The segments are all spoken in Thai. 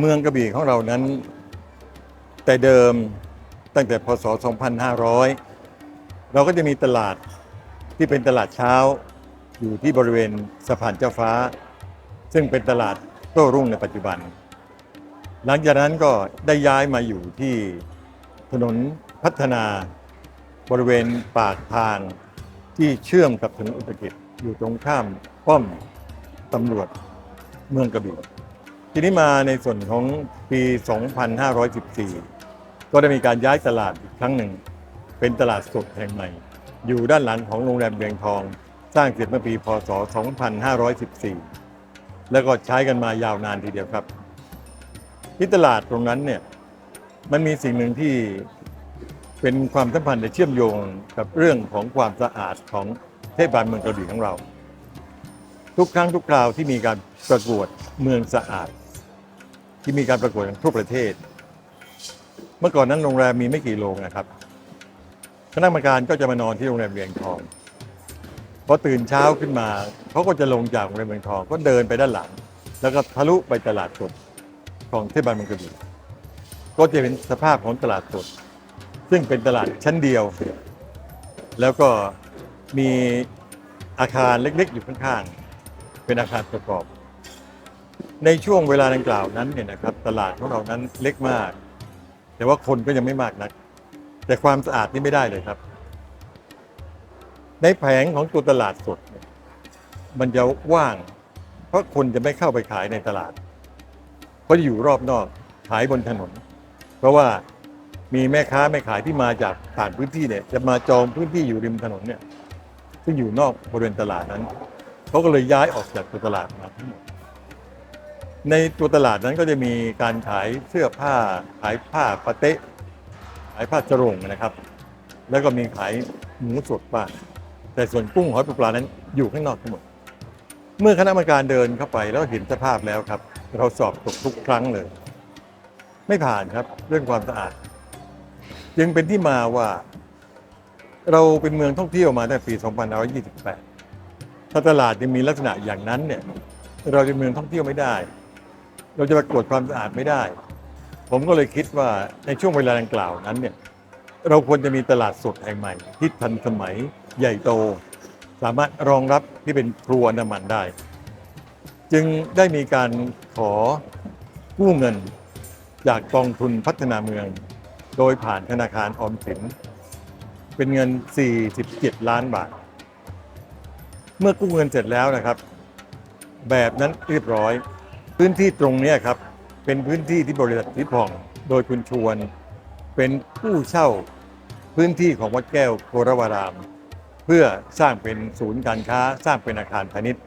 เมืองกระบี่ของเรานั้น แต่เดิมตั้งแต่พศ 2500 เราก็จะมีตลาดที่เป็นตลาดเช้าอยู่ที่บริเวณสะพานเจ้าฟ้า ซึ่งเป็นตลาดโต้รุ่งในปัจจุบัน หลังจากนั้นก็ได้ย้ายมาอยู่ที่ถนนพัฒนาบริเวณปากทางที่เชื่อมกับถนนอุตรกิจอยู่ตรงข้ามป้อมตำรวจเมืองกระบี่ ทีนี้มาในส่วนของปี 2514 ก็ได้มีการย้ายตลาดอีกครั้งหนึ่ง เป็นตลาดสดแห่งใหม่ อยู่ด้านหลังของโรงแรมเบียงทอง สร้างเสร็จเมื่อปี พศ 2514 แล้วก็ใช้กันมายาวนานทีเดียวครับ ที่ตลาดตรงนั้นเนี่ยมันมีสิ่งหนึ่งที่เป็นความสัมพันธ์และเชื่อมโยงกับเรื่องของความสะอาดของเทศบาลเมืองกระบี่ของเรา ทุกครั้งทุกคราวที่มีการประกวดเมืองสะอาด ที่มีการประกวดทั่วประเทศ เมื่อก่อนนั้นโรงแรมมีไม่กี่โรงนะครับคณะกรรมการก็จะมานอนที่โรงแรมเวียงทองพอตื่นเช้าขึ้นมาเขาก็จะลงจากโรงแรมเวียงทองก็เดินไปด้านหลัง แล้วก็ทะลุไปตลาดสดของเทศบาลเมืองกระบี่ก็จะเป็นสภาพของตลาดสด ซึ่งเป็นตลาดชั้นเดียว แล้วก็มีอาคารเล็กๆอยู่ข้างๆ เป็นอาคารประกอบ ในช่วงเวลาดังกล่าวนั้นเนี่ยนะครับตลาดของเรานั้นเล็กมาก แต่ว่าคนก็ยังไม่มากนัก แต่ความสะอาดนี่ไม่ได้เลยครับ ในแผงของตัวตลาดสดเนี่ยมันจะว่าง เพราะคนจะไม่เข้าไปขายในตลาด เพราะอยู่รอบนอกขายบนถนน เพราะว่ามีแม่ค้าแม่ขายที่มาจากต่างพื้นที่เนี่ย จะมาจองพื้นที่อยู่ริมถนนเนี่ยซึ่งอยู่นอกบริเวณตลาดนั้นเขาก็เลยย้ายออกจากตัวตลาดมาทั้งหมด ในตัวตลาดนั้นก็จะมีการขายเสื้อผ้า ขายผ้าปาเต๊ะขายผ้าจรงนะครับ แล้วก็มีขายหมูสดบ้างแต่ส่วนกุ้งหอยปูปลานั้นอยู่ข้างนอกทั้งหมด เมื่อคณะกรรมการเดินเข้าไปแล้วเห็นสภาพแล้วครับ เราสอบตกทุกครั้งเลย ไม่ผ่านครับเรื่องความสะอาด จึงเป็นที่มาว่า เราเป็นเมืองท่องเที่ยวมาตั้งแต่ปี 2528 ถ้าตลาดยังมีลักษณะอย่างนั้นเนี่ย เราจะเมืองท่องเที่ยวไม่ได้ เราจะประกวดความสะอาดไม่ได้ ผมก็เลยคิดว่าในช่วงเวลาดังกล่าวนั้นเนี่ยเราควรจะมีตลาดสดแห่งใหม่ ที่ทันสมัยใหญ่โต สามารถรองรับที่เป็นครัวน้ำมันได้ จึงได้มีการขอกู้เงินจากกองทุนพัฒนาเมือง โดยผ่านธนาคารออมสิน เป็นเงิน 47 ล้านบาท เมื่อกู้เงินเสร็จแล้วนะครับ แบบนั้นเรียบร้อย พื้นที่ตรงนี้ครับ เป็นพื้นที่ที่บริษัททิพอง โดยคุณชวน เป็นผู้เช่าพื้นที่ของวัดแก้วโกรวาราม เพื่อสร้างเป็นศูนย์การค้าสร้างเป็นอาคารพาณิชย์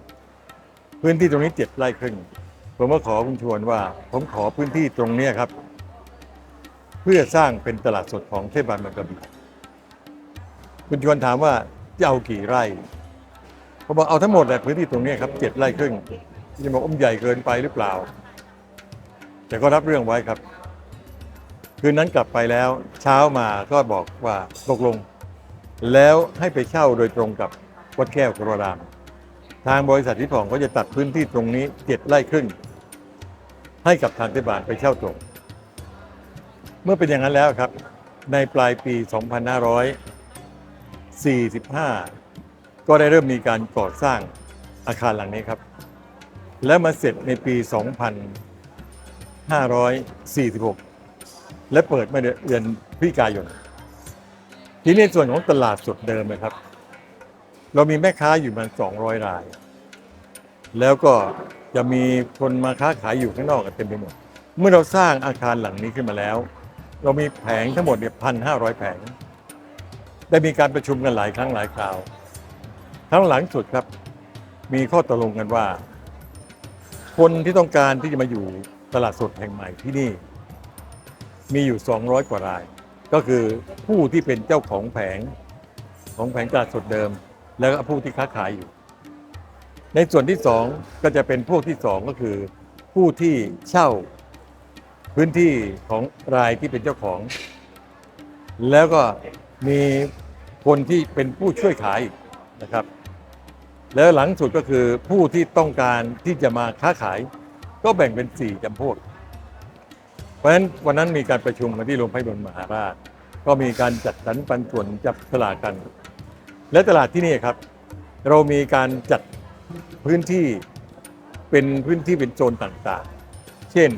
พื้นที่ตรงนี้เจ็ดไร่ครึ่งผมก็ขอคุณชวนว่า ผมขอพื้นที่ตรงนี้ครับ เพื่อสร้างเป็นตลาดสดของเทศบาลเมืองกระบี่คุณชวนถามว่าจะเอากี่ไร่ผมบอกเอาทั้งหมดแหละพื้นที่ตรงนี้ครับเจ็ดไร่ครึ่ง จะบอกอมใหญ่เกินไปหรือเปล่า แต่ก็รับเรื่องไว้ครับ คืนนั้นกลับไปแล้ว เช้ามาก็บอกว่าตกลง แล้วให้ไปเช่าโดยตรงกับวัดแก้วกระราม ทางบริษัทที่ผ่องก็จะตัดพื้นที่ตรงนี้เจ็ดไร่ครึ่งให้กับทางเทศบาลไปเช่าตรง เมื่อเป็นอย่างนั้นแล้วครับ ในปลายปี 2545 ก็ได้เริ่มมีการก่อสร้างอาคารหลังนี้ครับ และมาเสร็จในปี 2546 และเปิดมื่อเดือนพฤศจิกายน ทีนี้ส่วนของตลาดสดเดิมนะครับ เรามีแม่ค้าอยู่ประมาณ200 ราย แล้วก็จะมีคนมาค้าขายอยู่ข้างนอกกันเต็มไปหมด เมื่อเราสร้างอาคารหลังนี้ขึ้นมาแล้ว เรามีแผงทั้งหมดเนี่ยพันห้าร้อยแผง ได้มีการประชุมกันหลายครั้งหลายคราวครั้งหลังสุดครับ มีข้อตกลงกันว่า คนที่ต้องการที่จะมาอยู่ตลาดสดแห่งใหม่ที่นี่ มีอยู่ 200 กว่าราย ก็คือผู้ที่เป็นเจ้าของแผงของแผงตลาดสดเดิม แล้วก็ผู้ที่ค้าขายอยู่ ในส่วนที่สองก็จะเป็นพวกที่สองก็คือผู้ที่เช่าพื้นที่ของรายที่เป็นเจ้าของ แล้วก็มีคนที่เป็นผู้ช่วยขายนะครับ แล้วหลังสุดก็คือผู้ที่ต้องการที่จะมาค้าขาย ก็แบ่งเป็น 4จำพวก เพราะฉะนั้นวันนั้นมีการประชุมกันที่โรงพยาบาลมหาราช ก็มีการจัดสรรปันส่วนจับตลาดกัน และตลาดที่นี่ครับ เรามีการจัดพื้นที่เป็นพื้นที่เป็นโซนต่างๆ เช่น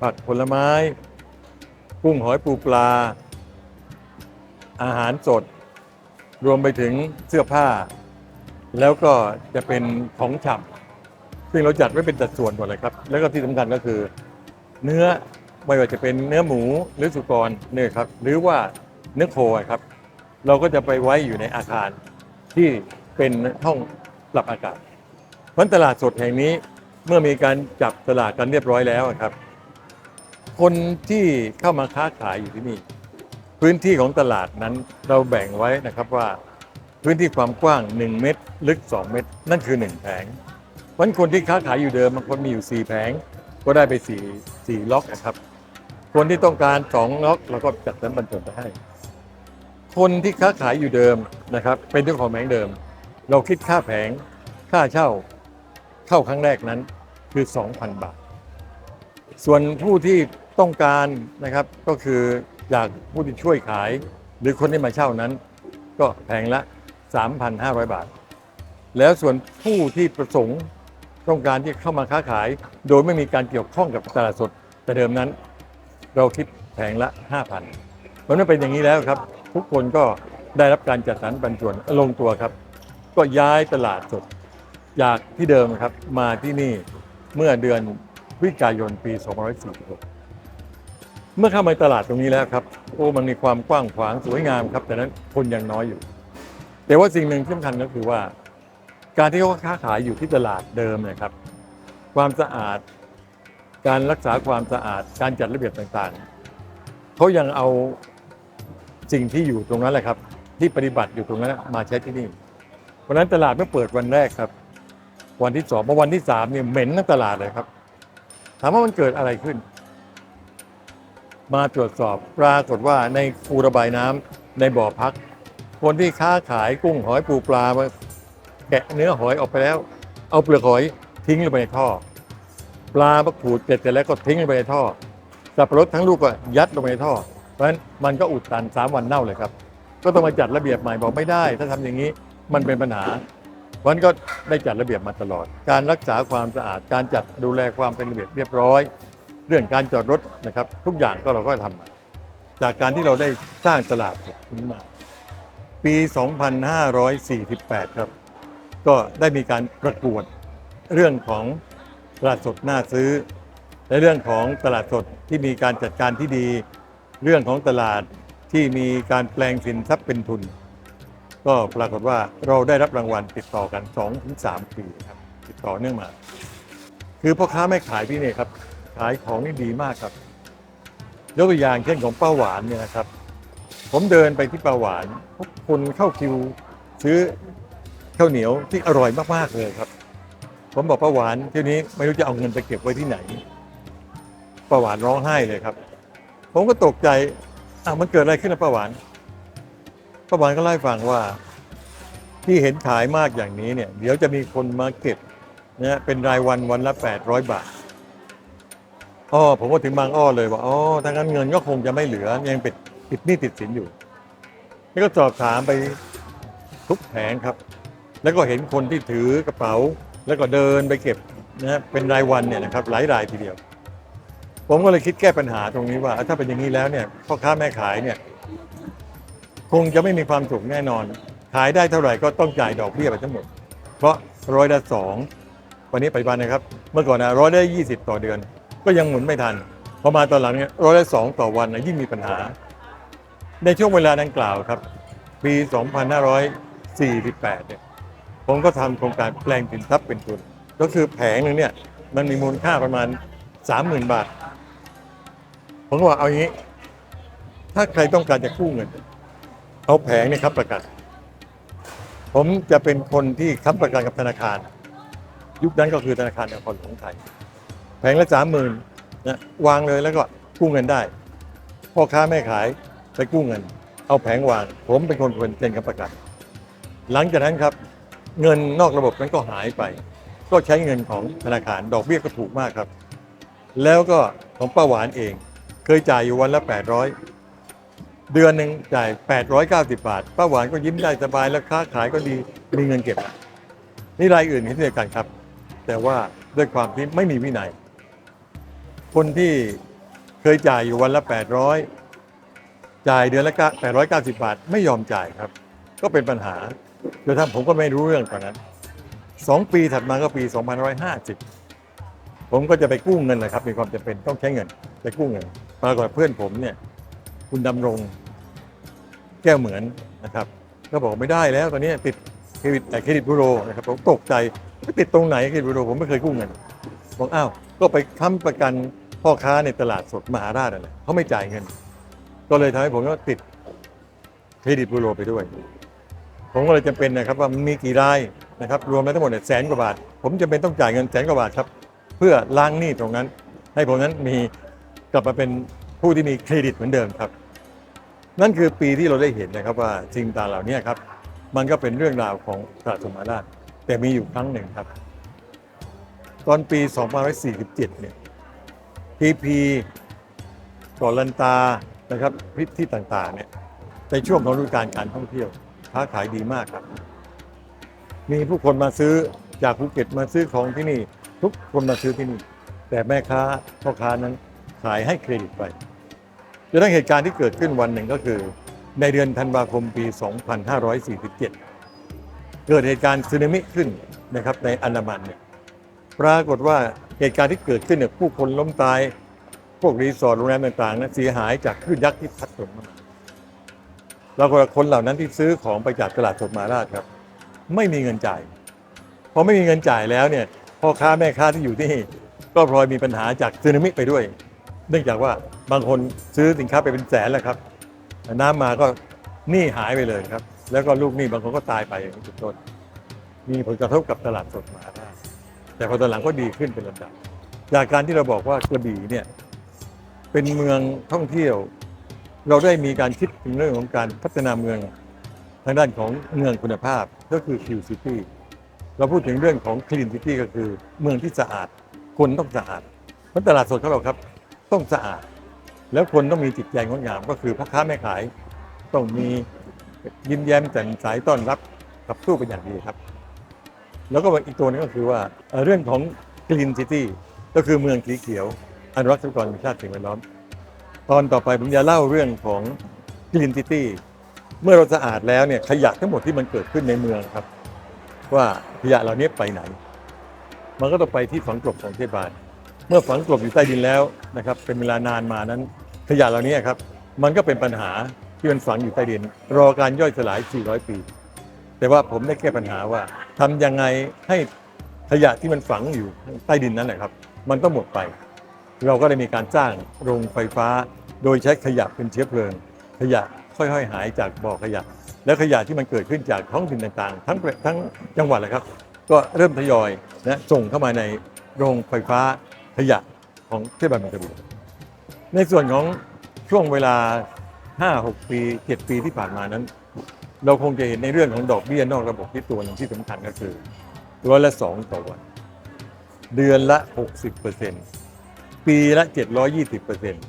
ผักผลไม้ กุ้งหอยปูปลา อาหารสด รวมไปถึงเสื้อผ้า แล้วก็จะเป็นของฉ่ำซึ่งเราจัดไว้เป็นสัดส่วนหมดเลยครับ แล้วก็ที่สำคัญก็คือ เนื้อไม่ว่าจะเป็นเนื้อหมูหรือสุกรเนี่ยครับ หรือว่าเนื้อโคครับ เราก็จะไปไว้อยู่ในอาคารที่เป็นห้องปรับอากาศเพราะตลาดสดแห่งนี้เมื่อมีการจับตลาดกันเรียบร้อยแล้วครับ คนที่เข้ามาค้าขายอยู่ที่นี่ พื้นที่ของตลาดนั้นเราแบ่งไว้นะครับว่า พื้นที่ความกว้าง 1 เมตร ลึก 2 เมตร นั่นคือ 1 แผงเพราะฉะนั้นคนที่ค้าขายอยู่เดิมบางคนมีอยู่ 4 แผง ก็ได้ไป 4 4ล็อกนะครับ คนที่ต้องการ 2 ล็อกเราก็จัดสรรบรรจุไปให้ คนที่ค้าขายอยู่เดิมนะครับ เป็นเจ้าของแผงเดิม เราคิดค่าแผง ค่าเช่า เข้าครั้งแรกนั้นคือ 2,000 บาท ส่วนผู้ที่ต้องการนะครับก็คืออยากผู้ที่ช่วยขาย หรือคนที่มาเช่านั้น ก็แพงละ 3,500 บาท แล้วส่วนผู้ที่ประสงค์ต้องการที่เข้ามาค้าขาย โดยไม่มีการเกี่ยวข้องกับตลาดสด แต่เดิมนั้น เราคิดแผงละ 5,000เพราะนั้นเป็นอย่างนี้แล้วครับ ทุกคนก็ได้รับการจัดสรรปันส่วนลงตัวครับ ก็ย้ายตลาดสดจากที่เดิมครับมาที่นี่เมื่อเดือนพฤศจิกายนปี 2546 เมื่อเข้ามาตลาดตรงนี้แล้วครับ โอ้มันมีความกว้างขวางสวยงามครับ แต่นั้นคนยังน้อยอยู่ แต่ว่าสิ่งหนึ่งที่สำคัญก็คือว่า การที่เขาค้าขายอยู่ที่ตลาดเดิมเนะครับ ความสะอาด การรักษาความสะอาด การจัดระเบียบต่างๆเขายังเอาสิ่งที่อยู่ตรงนั้นแหละครับ ที่ปฏิบัติอยู่ตรงนั้นมาใช้ที่นี่วันนั้นตลาดเมื่อเปิดวันแรกครับ วันที่สองมาวันที่สามเนี่ยเหม็นทั้งตลาดเลยครับ ถามว่ามันเกิดอะไรขึ้น มาตรวจสอบปรากฏว่าในคูระบายน้ำในบ่อพัก คนที่ค้าขายกุ้งหอยปูปลามาแกะเนื้อหอยออกไปแล้ว เอาเปลือกหอยทิ้งลงไปในท่อ ปลาประขูดเสร็จแล้วก็ทิ้งลงไปในท่อสับปะรดทั้งลูกก็ยัดลงไปในท่อ เพราะฉะนั้นมันก็อุดตันสามวันเน่าเลยครับ ก็ต้องมาจัดระเบียบใหม่บอกไม่ได้ ถ้าทำอย่างนี้มันเป็นปัญหาเพราะฉะนั้นก็ได้จัดระเบียบมาตลอด การรักษาความสะอาด การจัดดูแลความเป็นระเบียบเรียบร้อย เรื่องการจอดรถนะครับ ทุกอย่างก็เราก็ทำมาจากการที่เราได้สร้างตลาดนี้มา ปี 2548 ครับ ก็ได้มีการประกวดเรื่องของตลาดสดน่าซื้อ และเรื่องของตลาดสดที่มีการจัดการที่ดี เรื่องของตลาดที่มีการแปลงสินทรัพย์เป็นทุน ก็ปรากฏว่าเราได้รับรางวัลติดต่อกัน 2-3 ปีครับติดต่อเนื่องมา คือพ่อค้าแม่ขายที่เนี่ยครับ ขายของนี่ดีมากครับยกตัวอย่างเช่นของป้าหวานเนี่ยนะครับ ผมเดินไปที่ป้าหวานพบคนเข้าคิวซื้อข้าวเหนียวที่อร่อยมากๆเลยครับ ผมบอกป้าหวานทีนี้ไม่รู้จะเอาเงินไปเก็บไว้ที่ไหนป้าหวานร้องไห้เลยครับ ผมก็ตกใจอะมันเกิดอะไรขึ้นนะป้าหวานป้าหวานก็เล่าให้ฟังว่าที่เห็นขายมากอย่างนี้เนี่ย เดี๋ยวจะมีคนมาเก็บนะเป็นรายวันวันละ 800 บาทอ๋อผมก็ถึงบางอ้อเลยว่าอ๋อถ้างั้นเงินก็คงจะไม่เหลือยังเปิด ติดหนี้ติดสินอยู่นี่ก็สอบถามไปทุกแผงครับ แล้วก็เห็นคนที่ถือกระเป๋า แล้วก็เดินไปเก็บนะฮะเป็นรายวันเนี่ยนะครับหลายรายทีเดียว ผมก็เลยคิดแก้ปัญหาตรงนี้ว่า ถ้าเป็นอย่างนี้แล้วเนี่ยพ่อค้าแม่ขายเนี่ยคงจะไม่มีความสุขแน่นอน ขายได้เท่าไหร่ก็ต้องจ่ายดอกเบี้ยไปทั้งหมด เพราะร้อยละสองวันนี้ปัจจุบันนะครับ เมื่อก่อนนะร้อยละยี่สิบต่อเดือน ก็ยังหมุนไม่ทันพอมาตอนหลังเนี่ยร้อยละสองต่อวันนะยิ่งมีปัญหา ในช่วงเวลาดังกล่าวครับ ปี 2548 เนี่ย ผมก็ทำโครงการแปลงสินทรัพย์เป็นทุน ก็คือแผงหนึ่งเนี่ย มันมีมูลค่าประมาณ 30,000 บาท ผมก็บอกเอาอย่างนี้ ถ้าใครต้องการจะกู้เงิน เอาแผงเนี่ยครับประกัน ผมจะเป็นคนที่ค้ำประกันกับธนาคาร ยุคนั้นก็คือธนาคารแห่งของไทย แผงละสามหมื่นนะวางเลยแล้วก็กู้เงินได้พ่อค้าแม่ขาย ไปกู้เงิน เอาแผงวาง ผมเป็นคนเป็นเซ็นกับประกัน หลังจากนั้นครับ เงินนอกระบบนั้นก็หายไป ก็ใช้เงินของธนาคารดอกเบี้ยก็ถูกมากครับ แล้วก็ของป้าหวานเอง เคยจ่ายอยู่วันละ 800 เดือนหนึ่งจ่าย 890 บาท ป้าหวานก็ยิ้มได้สบายแล้วค้าขายก็ดีมีเงินเก็บ นี่รายอื่นเห็นเดียวกันครับ แต่ว่าด้วยความที่ไม่มีวินัย คนที่เคยจ่ายอยู่วันละ 800 จ่ายเดือนละ890 บาท ไม่ยอมจ่ายครับ ก็เป็นปัญหาโดยท่านผมก็ไม่รู้เรื่องตอนนั้นสองปีถัดมาก็ปี 2550 ผมก็จะไปกู้เงินนะครับมีความจำเป็นต้องใช้เงินไปกู้เงินปรากฏเพื่อนผมเนี่ยคุณดำรงแก้วเหมือนนะครับ ก็บอกไม่ได้แล้วตอนนี้ติดเครดิตแต่เครดิตบูโรนะครับผมตกใจไม่ติดตรงไหนเครดิตบูโรผมไม่เคยกู้เงินบอกอ้าวก็ไปค้ำประกันพ่อค้าในตลาดสดมหาราชนั่นแหละเขาไม่จ่ายเงิน ก็เลยทำให้ผมก็ติดเครดิตบูโรไปด้วย ผมก็เลยจำเป็นนะครับว่ามันมีกี่รายนะครับรวมแล้วทั้งหมดเนี่ยแสนกว่าบาท ผมจำเป็นต้องจ่ายเงินแสนกว่าบาทครับ เพื่อล้างหนี้ตรงนั้น ให้ผมนั้นมีกลับมาเป็นผู้ที่มีเครดิตเหมือนเดิมครับ นั่นคือปีที่เราได้เห็นนะครับว่าสิ่งต่างเหล่านี้ครับ มันก็เป็นเรื่องราวของตลาดสมมาราชแต่มีอยู่ครั้งหนึ่งครับ ตอนปี2547เนี่ย PP ก่อลันตา นะครับพิที่ต่างๆเนี่ยในช่วงของฤดูกาลการท่องเที่ยวค้าขายดีมากครับ มีผู้คนมาซื้อจากภูเก็ตมาซื้อของที่นี่ ทุกคนมาซื้อที่นี่ แต่แม่ค้าพ่อค้านั้นขายให้เครดิตไปจนทั้งเหตุการณ์ที่เกิดขึ้นวันหนึ่งก็คือ ในเดือนธันวาคมปี 2547 เกิดเหตุการณ์สึนามิขึ้นนะครับในอันดามันเนี่ยปรากฏว่าเหตุการณ์ที่เกิดขึ้นเนี่ยผู้คนล้มตาย พวกรีสอร์ทโรงแรมต่างๆนั้นเสียหายจากคลื่นยักษ์ที่พัดถล่มมาแล้วคนเหล่านั้นที่ซื้อของไปจากตลาดสดมาราชครับ ไม่มีเงินจ่ายพอไม่มีเงินจ่ายแล้วเนี่ยพ่อค้าแม่ค้าที่อยู่ที่นี่ก็พลอยมีปัญหาจากสึนามิไปด้วย เนื่องจากว่าบางคนซื้อสินค้าไปเป็นแสนแล้วครับ น้ำมาก็หนี้หายไปเลยครับ แล้วก็ลูกหนี้บางคนก็ตายไปอย่างนี้เป็นต้น มีผลกระทบกับตลาดสดมาราชแต่พอตอนหลังก็ดีขึ้นเป็นลำดับจากการที่เราบอกว่ากระบี่เนี่ย เป็นเมืองท่องเที่ยว เราได้มีการคิดถึงเรื่องของการพัฒนาเมืองทางด้านของเมืองคุณภาพก็คือ Q City เราพูดถึงเรื่องของ Clean City ก็คือเมืองที่สะอาด คนต้องสะอาดเพราะตลาดสดของเราครับ ต้องสะอาด แล้วคนต้องมีจิตใจงดงาม ก็คือพ่อค้าแม่ขาย ต้องมียิ้มแย้มแจ่มใสต้อนรับกับสู้เป็นอย่างดีครับ แล้วก็อีกตัวนึงก็คือว่าเรื่องของ Green City ก็คือเมืองสีเขียว อนุรักษ์ทรัพยากรธรรมชาติสิ่งแวดล้อม ตอนต่อไปผมจะเล่าเรื่องของ Green City เมื่อเราสะอาดแล้วเนี่ยขยะทั้งหมดที่มันเกิดขึ้นในเมืองครับ ว่าขยะเหล่านี้ไปไหน มันก็ต้องไปที่ฝังกลบของเทศบาลเมื่อฝังกลบอยู่ใต้ดินแล้วนะครับ เป็นเวลานานมานั้น ขยะเหล่านี้ครับ มันก็เป็นปัญหาที่มันฝังอยู่ใต้ดิน รอการย่อยสลาย 400 ปี แต่ว่าผมได้แก้ปัญหาว่าทำยังไงให้ขยะที่มันฝังอยู่ใต้ดินนั้นนะครับ มันต้องหมดไป เราก็ได้มีการสร้างโรงไฟฟ้า โดยใช้ขยะเป็นเชื้อเพลิง ขยะค่อยๆ หายจากบ่อขยะ แล้วขยะที่มันเกิดขึ้นจากท้องถิ่นต่างๆ ทั้งประทั้งจังหวัดเลยครับ ก็เริ่มทยอยนะส่งเข้ามาในโรงไฟฟ้าขยะของเทศบาลเมืองกระบี่ในส่วนของช่วงเวลา 5-6 ปี 7 ปีที่ผ่านมานั้น เราคงจะเห็นในเรื่องของดอกเบี้ยนอกระบบที่ตัวหนึ่งที่สำคัญก็คือร้อยละสองต่อวัน เดือนละ 60เปอร์เซ็นต์ ปีละ 720เปอร์เซ็นต์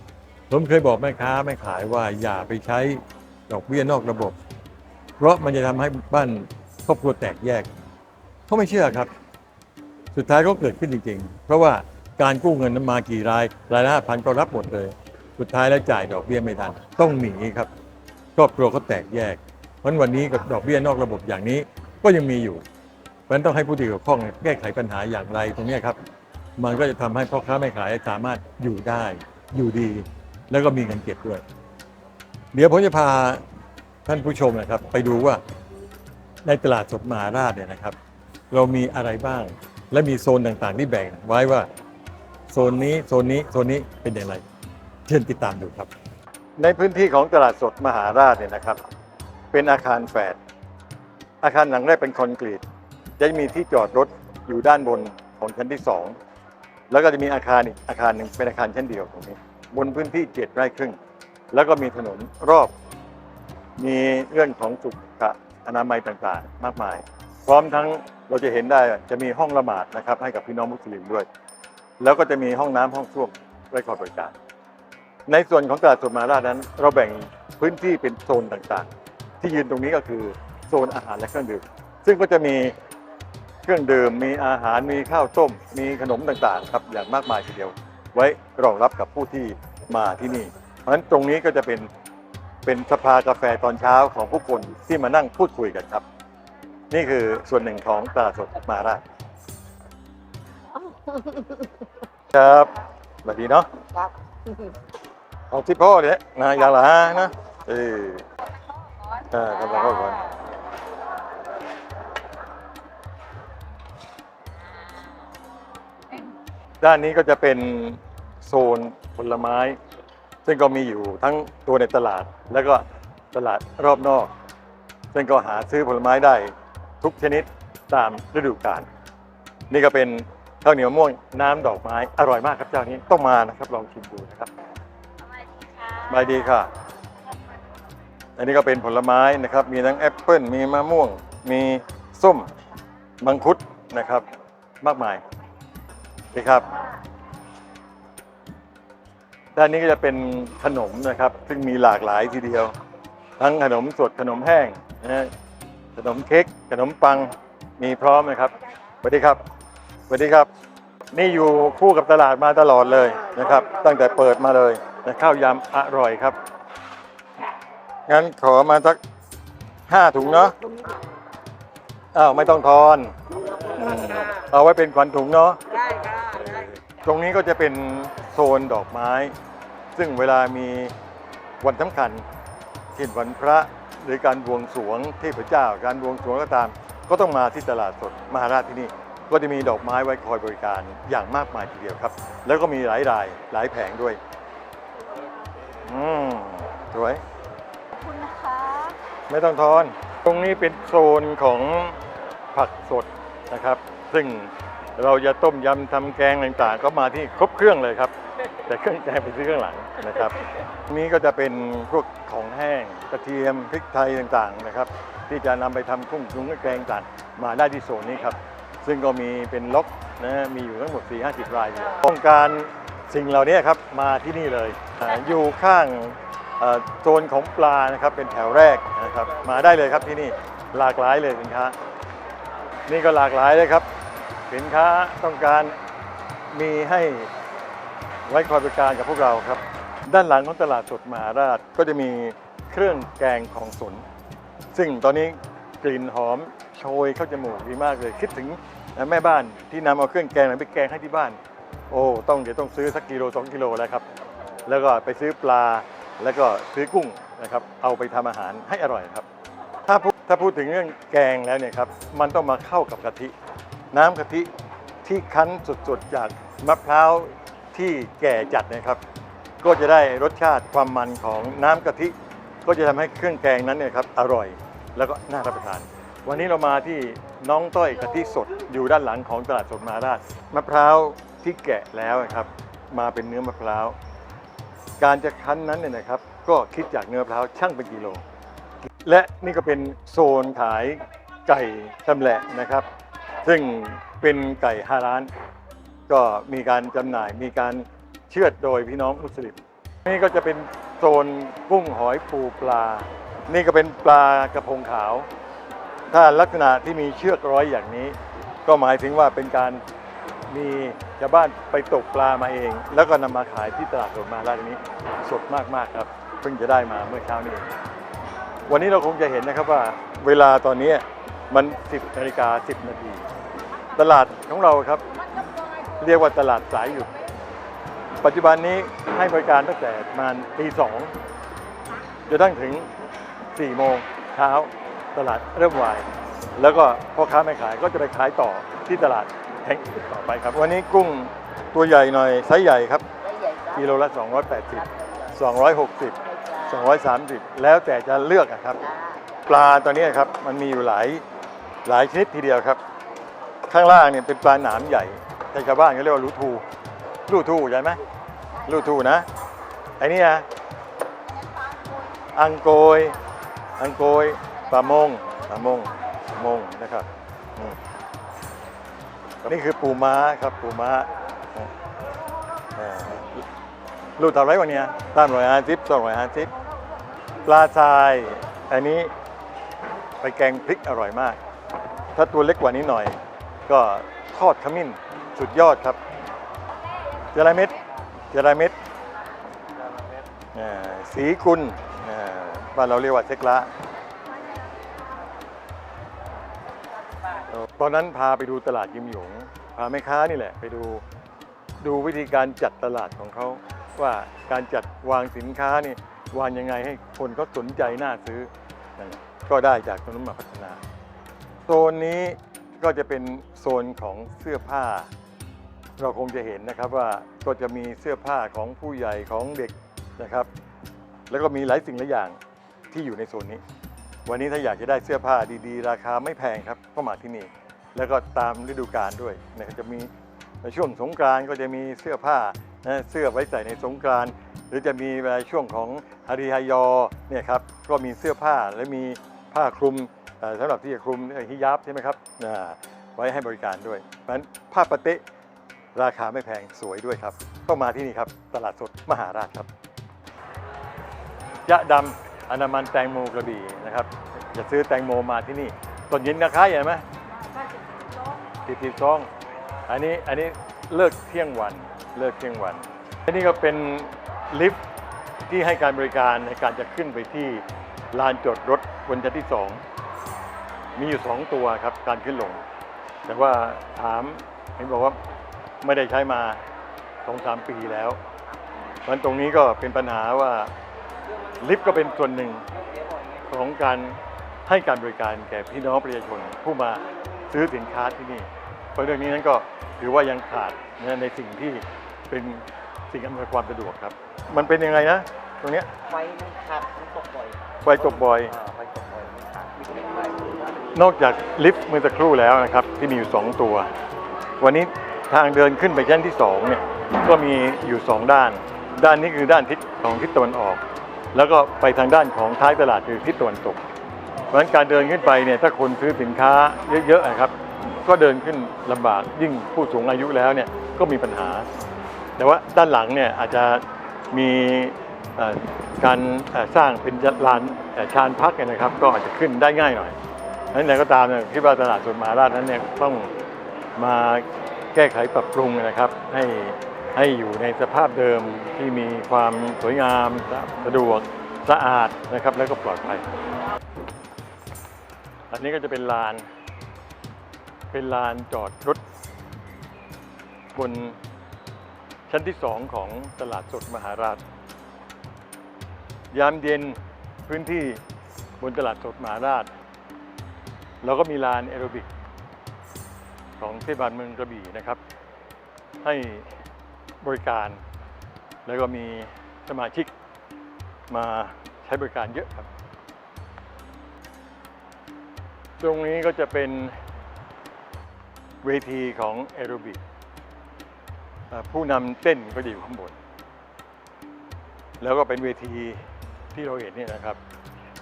ผมเคยบอกแม่ค้าแม่ขายว่าอย่าไปใช้ดอกเบี้ยนอกระบบ เพราะมันจะทำให้บ้านครอบครัวแตกแยกเขาไม่เชื่อครับ สุดท้ายก็เกิดขึ้นจริงๆ เพราะว่าการกู้เงินนั้นมากี่ราย รายละห้าพันก็รับหมดเลย สุดท้ายแล้วจ่ายดอกเบี้ยไม่ทัน ต้องหนีครับ ครอบครัวก็แตกแยก เพราะนวันนี้กับดอกเบี้ยนอกระบบอย่างนี้ก็ยังมีอยู่เพราะฉะนั้นต้องให้ผู้ที่เกี่ยวข้องแก้ไขปัญหาอย่างไรตรงนี้ครับ มันก็จะทำให้พ่อค้าแม่ขายสามารถอยู่ได้อยู่ดี แล้วก็มีเงินเก็บด้วย เดี๋ยวผมจะพาท่านผู้ชมนะครับ ไปดูว่าในตลาดสดมหาราชเนี่ยนะครับ เรามีอะไรบ้าง และมีโซนต่างๆที่แบ่งไว้ว่าโซนนี้โซนนี้โซนนี้เป็นอย่างไร เชิญติดตามดูครับ ในพื้นที่ของตลาดสดมหาราชเนี่ยนะครับ เป็นอาคารแฝดอาคารหลังแรกเป็นคอนกรีตจะมีที่จอดรถอยู่ด้านบนของชั้นที่สอง แล้วก็จะมีอาคารอีกอาคารหนึ่งเป็นอาคารชั้นเดียวตรงนี้ บนพื้นที่เจ็ดไร่ครึ่ง แล้วก็มีถนนรอบ มีเรื่องของสุขอนามัยต่างๆ มากมาย พร้อมทั้งเราจะเห็นได้จะมีห้องละหมาดนะครับ ให้กับพี่น้องมุสลิมด้วย แล้วก็จะมีห้องน้ำห้องส้วมไว้คอยบริการ ในส่วนของตลาดสดมาราชนั้น เราแบ่งพื้นที่เป็นโซนต่างๆ ที่ยืนตรงนี้ก็คือโซนอาหารและเครื่องดื่มซึ่งก็จะมี เครื่องดื่ม มีอาหารมีข้าวต้ม มีขนมต่างๆครับอย่างมากมายทีเดียว ไว้รองรับกับผู้ที่มาที่นี่ เพราะฉะนั้นตรงนี้ก็จะเป็นเป็นสภากาแฟตอนเช้าของผู้คนที่มานั่งพูดคุยกันครับ นี่คือส่วนหนึ่งของตลาดสดมาราชครับสวัสดีเนาะครับเอาที่พ่อเนี่ยนะอย่างละฮะนะเออเอ่ากำลังเข้าก่อน ด้านนี้ก็จะเป็นโซนผลไม้ ซึ่งก็มีอยู่ทั้งตัวในตลาด แล้วก็ตลาดรอบนอก ซึ่งก็หาซื้อผลไม้ได้ทุกชนิดตามฤดูกาลนี่ก็เป็นข้าวเหนียวม่วงน้ำดอกไม้อร่อยมากครับเจ้านี้ต้องมานะครับลองชิมดูนะครับสบายดีค่ะ อันนี้ก็เป็นผลไม้นะครับ มีทั้งแอปเปิลมีมะม่วง มีส้มมังคุดนะครับ มากมาย นี่ครับ ด้านนี้ก็จะเป็นขนมนะครับ ซึ่งมีหลากหลายทีเดียว ทั้งขนมสดขนมแห้งนะขนมเค้กขนมปังมีพร้อมนะครับสวัสดีครับสวัสดีครับ นี่อยู่คู่กับตลาดมาตลอดเลยนะครับ ตั้งแต่เปิดมาเลยนะข้าวยำอร่อยครับ งั้นขอมาสักห้าถุงเนาะอ้าวไม่ต้องทอน เอาไว้เป็นขวัญถุงเนาะได้ค่ะ ตรงนี้ก็จะเป็นโซนดอกไม้ ซึ่งเวลามีวันสำคัญเช่นวันพระหรือการบวงสรวงเทพเจ้า การบวงสรวงก็ตาม ก็ต้องมาที่ตลาดสดมหาราชที่นี่ ก็จะมีดอกไม้ไว้คอยบริการอย่างมากมายทีเดียวครับ แล้วก็มีหลายรายหลายแผงด้วย อืมสวย ขอบคุณนะคะ ไม่ต้องทอน ตรงนี้เป็นโซนของผักสดนะครับ ซึ่ง เราจะต้มยำทำแกงต่างๆ ก็มาที่ครบเครื่องเลยครับ แต่เครื่องแกงไปซื้อเครื่องหลังนะครับ นี้ก็จะเป็นพวกของแห้งกระเทียมพริกไทยต่างๆนะครับ ที่จะนำไปทำกุ้งยุ้งแกงต่างมาได้ที่โซนนี้ครับ ซึ่งก็มีเป็นล็อกนะมีอยู่ทั้งหมด 4 50 รายอยู่ต้องการสิ่งเหล่านี้ครับมาที่นี่เลย อยู่ข้างโซนของปลานะครับเป็นแถวแรกนะครับ มาได้เลยครับที่นี่หลากหลายเลยสินค้านี่ก็หลากหลายเลยครับ สินค้าต้องการมีให้ไว้คอยบริการกับพวกเราครับ ด้านหลังของตลาดสดมหาราชก็จะมีเครื่องแกงของสน ซึ่งตอนนี้กลิ่นหอมโชยเข้าจมูกดีมากเลย คิดถึงแม่บ้านที่นำเอาเครื่องแกงไปแกงให้ที่บ้าน โอ้ต้องเดี๋ยวต้องซื้อสักกิโลสองกิโลแล้วครับ แล้วก็ไปซื้อปลาแล้วก็ซื้อกุ้งนะครับ เอาไปทำอาหารให้อร่อยครับ ถ้าถ้าพูดถึงเรื่องแกงแล้วเนี่ยครับ มันต้องมาเข้ากับกะทิ น้ำกะทิที่คั้นสดๆจากมะพร้าวที่แก่จัดนะครับ ก็จะได้รสชาติความมันของน้ำกะทิ ก็จะทำให้เครื่องแกงนั้นเนี่ยครับอร่อยแล้วก็น่ารับประทาน วันนี้เรามาที่น้องต้อยกะทิสดอยู่ด้านหลังของตลาดสดมาราชมะพร้าวที่แกะแล้วนะครับ มาเป็นเนื้อมะพร้าวการจะคั้นนั้นเนี่ยนะครับ ก็คิดจากเนื้อมะพร้าวช่างเป็นกิโล และนี่ก็เป็นโซนขายไก่ชำแหละนะครับ ซึ่งเป็นไก่ฮาร้าน ก็มีการจำหน่ายมีการเชือดโดยพี่น้องมุสลิม นี่ก็จะเป็นโซนกุ้งหอยปูปลา นี่ก็เป็นปลากระพงขาว ถ้าลักษณะที่มีเชือกร้อยอย่างนี้ ก็หมายถึงว่าเป็นการมีชาวบ้านไปตกปลามาเอง แล้วก็นำมาขายที่ตลาดสดมารานนี้สดมากๆครับเพิ่งจะได้มาเมื่อเช้านี้เองวันนี้เราคงจะเห็นนะครับว่าเวลาตอนนี้มัน 10นาฬิกา10 นาที ตลาดของเราครับ เรียกว่าตลาดสายหยุด ปัจจุบันนี้ให้บริการตั้งแต่ประมาณตีสองจนทั้งถึง4โมงเช้าตลาดเริ่มวาย แล้วก็พ่อค้าแม่ขายก็จะไปขายต่อที่ตลาดแห่งอื่นต่อไปครับ วันนี้กุ้งตัวใหญ่หน่อยไซส์ใหญ่ครับได้ใหญ่จ้ะกิโลละ 280 260 230 แล้วแต่จะเลือกอะครับ ปลาตัวนี้ครับมันมีอยู่หลายหลายชนิดทีเดียวครับ ข้างล่างเนี่ยเป็นปลาหนามใหญ่แต่ชาวบ้านเขาเรียกว่าลูทูลูทูใช่ไหมลูทูนะไอ้นี่อะอังโกย อังโกยปลามงปลามงปลามงนะครับอืมนี่คือปูม้าครับปูม้าอ่าลูกเท่าไรวะเนี่ยสามร้อยห้าสิบสองร้อยห้าสิบปลาทราย อันนี้ไปแกงพริกอร่อยมาก ถ้าตัวเล็กกว่านี้หน่อย ก็ทอดขมิ้นสุดยอดครับเจลาเม็ดเจลาเม็ดสีกุลบ้านเราเรียกว่าเซกละตอนนั้นพาไปดูตลาดยิมหยง พาแม่ค้านี่แหละ ไปดูดูวิธีการจัดตลาดของเขา ว่าการจัดวางสินค้านี่วางยังไงให้คนเขาสนใจน่าซื้อ ก็ได้จากตรงนั้นมาพัฒนาโซนนี้ ก็จะเป็นโซนของเสื้อผ้า เราคงจะเห็นนะครับว่าก็จะมีเสื้อผ้าของผู้ใหญ่ของเด็กนะครับ แล้วก็มีหลายสิ่งหลายอย่างที่อยู่ในโซนนี้ วันนี้ถ้าอยากจะได้เสื้อผ้าดีๆ ราคาไม่แพงครับก็มาที่นี่ แล้วก็ตามฤดูกาลด้วยนะครับจะมีในช่วงสงกรานก็จะมีเสื้อผ้านะเสื้อไว้ใส่ในสงกรานหรือจะมีในช่วงของฮาริฮายอเนี่ยครับก็มีเสื้อผ้าและมีผ้าคลุม สำหรับที่จะคลุมฮิญาบใช่ไหมครับไว้ให้บริการด้วยเพราะฉะนั้นผ้าปะเต๊ะราคาไม่แพงสวยด้วยครับ ต้องมาที่นี่ครับ ตลาดสดมหาราชครับ ยะดำอนามันแตงโมกระบี่นะครับจะซื้อแตงโมมาที่นี่ตอนเย็นนะคายเห็นไหมติดติดซองอันนี้อันนี้เลิกเที่ยงวันเลิกเที่ยงวันอันนี้ก็เป็นลิฟต์ที่ให้การบริการในการจะขึ้นไปที่ลานจอดรถบนชั้นที่สอง มีอยู่สองตัวครับการขึ้นลง แต่ว่าถามเห็นบอกว่าไม่ได้ใช้มาสองสามปีแล้วเพราะฉะนั้นตรงนี้ก็เป็นปัญหาว่าลิฟต์ก็เป็นส่วนหนึ่งของการให้การบริการแก่พี่น้องประชาชนผู้มาซื้อสินค้าที่นี่เพราะเรื่องนี้นั้นก็ถือว่ายังขาดนะในสิ่งที่เป็นสิ่งอำนวยความสะดวกครับ มันเป็นยังไงนะ ตรงเนี้ยไฟมันขาดมันตกบ่อยไฟตกบ่อยอ่าไฟตกบ่อยมั นอกจากลิฟต์เมื่อสักครู่แล้วนะครับ ที่มีอยู่ 2 ตัว วันนี้ทางเดินขึ้นไปชั้นที่2เนี่ยก็มีอยู่ 2 ด้าน ด้านนี้คือด้านทิศของทิศตะวันออก แล้วก็ไปทางด้านของท้ายตลาดคือทิศตะวันตก เพราะฉะนั้นการเดินขึ้นไปเนี่ยถ้าคนซื้อสินค้าเยอะๆนะครับ ก็เดินขึ้นลำบากยิ่งผู้สูงอายุแล้วเนี่ยก็มีปัญหา แต่ว่าด้านหลังเนี่ยอาจจะมี การสร้างเป็นลานชานพักเนี่ยนะครับ ก็อาจจะขึ้นได้ง่ายหน่อยนั้นไหนก็ตามเนี่ยคิดว่าตลาดสดมหาราชนั้นเนี่ยต้องมาแก้ไขปรับปรุงนะครับให้ให้อยู่ในสภาพเดิมที่มีความสวยงามสะดวกสะอาดนะครับแล้วก็ปลอดภัย อันนี้ก็จะเป็นลาน เป็นลานจอดรถ บนชั้นที่สองของตลาดสดมหาราช ยามเย็นพื้นที่บนตลาดสดมหาราช เราก็มีลานแอโรบิกของเทศบาลเมืองกระบี่นะครับ ให้บริการ แล้วก็มีสมาชิกมาใช้บริการเยอะครับ ตรงนี้ก็จะเป็นเวทีของแอโรบิกผู้นำเต้นก็จะอยู่ข้างบน แล้วก็เป็นเวที ที่เราเห็นเนี่ยนะครับ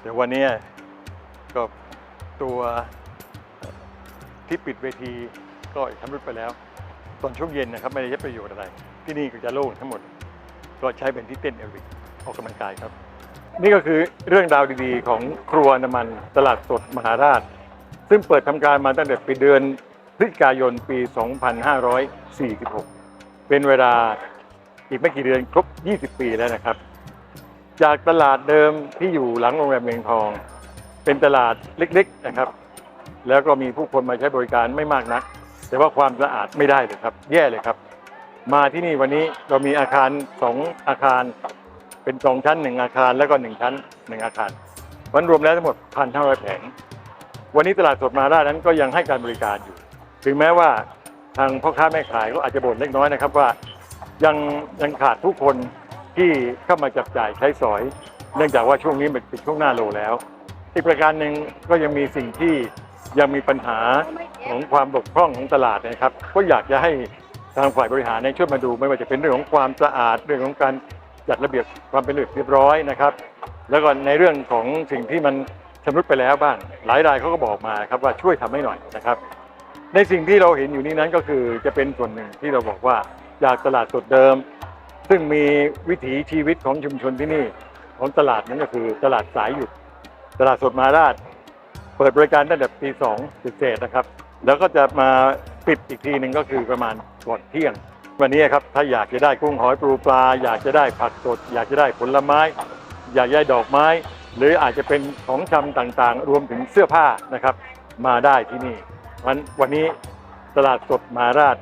แต่วันนี้ก็ตัวที่ปิดเวทีก็ชำรุดไปแล้ว ตอนช่วงเย็นนะครับไม่ได้ใช้ประโยชน์อะไร ที่นี่ก็จะโล่งทั้งหมด ก็ใช้เป็นที่เต้นแอโรบิกออกกำลังกายครับ นี่ก็คือเรื่องราวดีๆ ของครัวน้ำมันตลาดสดมหาราช ซึ่งเปิดทำการมาตั้งแต่ปีเดือนพฤศจิกายนปี 2546 เป็นเวลาอีกไม่กี่เดือนครบ 20 ปีแล้วนะครับ จากตลาดเดิมที่อยู่หลังโรงแรมเมืองทอง เป็นตลาดเล็กๆนะครับ แล้วก็มีผู้คนมาใช้บริการไม่มากนัก แต่ว่าความสะอาดไม่ได้เลยครับ แย่เลยครับ มาที่นี่วันนี้เรามีอาคารสองอาคาร เป็นสองชั้นหนึ่งอาคารแล้วก็หนึ่งชั้นหนึ่งอาคารวันรวมแล้วทั้งหมดพันห้าร้อยแผงวันนี้ตลาดสดมหารานั้นก็ยังให้การบริการอยู่ ถึงแม้ว่าทางพ่อค้าแม่ขายก็อาจจะบ่นเล็กน้อยนะครับว่ายังยังขาดผู้คน ที่เข้ามาจับจ่ายใช้สอย เนื่องจากว่าช่วงนี้มันเป็นช่วงหน้าโลแล้ว อีกประการหนึ่งก็ยังมีสิ่งที่ยังมีปัญหาของความบกพร่องของตลาดนะครับ ก็อยากจะให้ทางฝ่ายบริหารเนี่ยช่วยมาดู ไม่ว่าจะเป็นเรื่องของความสะอาดเรื่องของการจัดระเบียบความเป็นระเบียบเรียบร้อยนะครับ แล้วก็ในเรื่องของสิ่งที่มันชำรุดไปแล้วบ้าง หลายรายเขาก็บอกมาครับว่าช่วยทำให้หน่อยนะครับ ในสิ่งที่เราเห็นอยู่นี้นั้นก็คือจะเป็นส่วนหนึ่งที่เราบอกว่าจากตลาดสดเดิม ซึ่งมีวิถีชีวิตของชุมชนที่นี่ ของตลาดนั้นก็คือตลาดสายหยุด ตลาดสดมหาราช เปิดบริการตั้งแต่ปีสองเศษนะครับ แล้วก็จะมาปิดอีกทีหนึ่งก็คือประมาณก่อนเที่ยง วันนี้ครับถ้าอยากจะได้กุ้งหอยปูปลา อยากจะได้ผักสด อยากจะได้ผลไม้ อยากได้ดอกไม้ หรืออาจจะเป็นของชำต่างๆ รวมถึงเสื้อผ้านะครับ มาได้ที่นี่วันวันนี้ตลาดสดมหาราช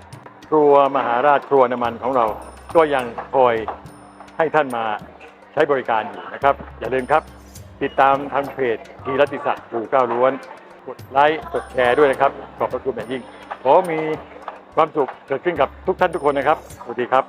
ครัวมหาราชครัวน้ำมันของเรา ก็ยังคอยให้ท่านมาใช้บริการอยู่นะครับ อย่าลืมครับ ติดตามทางเพจทีรติศักดิ์ปู่ก้าล้วน กดไลค์กดแชร์ด้วยนะครับ ขอบพระคุณอย่างยิ่งขอมีความสุขเกิดขึ้นกับทุกท่านทุกคนนะครับสวัสดีครับ